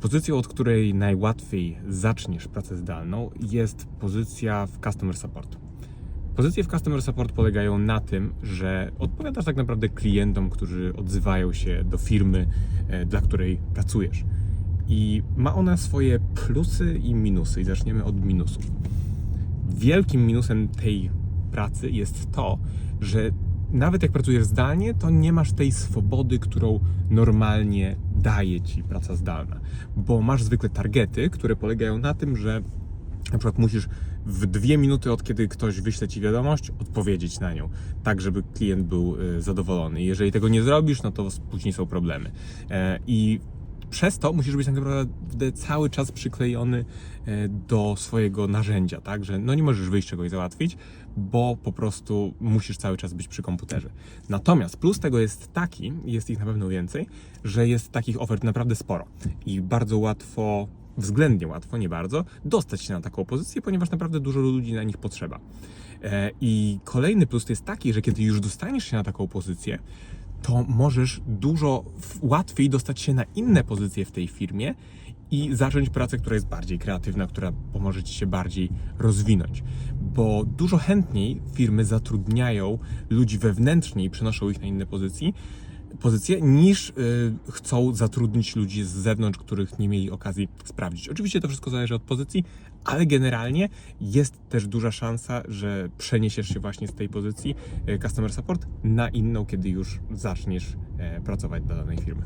Pozycją, od której najłatwiej zaczniesz pracę zdalną, jest pozycja w Customer Support. Pozycje w Customer Support polegają na tym, że odpowiadasz tak naprawdę klientom, którzy odzywają się do firmy, e, dla której pracujesz. I ma ona swoje plusy i minusy. I zaczniemy od minusów. Wielkim minusem tej pracy jest to, że nawet jak pracujesz zdalnie, to nie masz tej swobody, którą normalnie daje ci praca zdalna, bo masz zwykle targety, które polegają na tym, że na przykład musisz w dwie minuty od kiedy ktoś wyśle ci wiadomość, odpowiedzieć na nią, tak żeby klient był y, zadowolony. Jeżeli tego nie zrobisz, no to później są problemy. E, I przez to musisz być tak naprawdę cały czas przyklejony e, do swojego narzędzia, tak? Że no nie możesz wyjść czegoś załatwić, bo po prostu musisz cały czas być przy komputerze. Natomiast plus tego jest taki, jest ich na pewno więcej, że jest takich ofert naprawdę sporo i bardzo łatwo, względnie łatwo, nie bardzo, dostać się na taką pozycję, ponieważ naprawdę dużo ludzi na nich potrzeba. E, I kolejny plus to jest taki, że kiedy już dostaniesz się na taką pozycję, to możesz dużo łatwiej dostać się na inne pozycje w tej firmie i zacząć pracę, która jest bardziej kreatywna, która pomoże ci się bardziej rozwinąć. Bo dużo chętniej firmy zatrudniają ludzi wewnętrznie i przenoszą ich na inne pozycje, pozycje niż y, chcą zatrudnić ludzi z zewnątrz, których nie mieli okazji sprawdzić. Oczywiście to wszystko zależy od pozycji, ale generalnie jest też duża szansa, że przeniesiesz się właśnie z tej pozycji y, customer support na inną, kiedy już zaczniesz e, pracować dla danej firmy.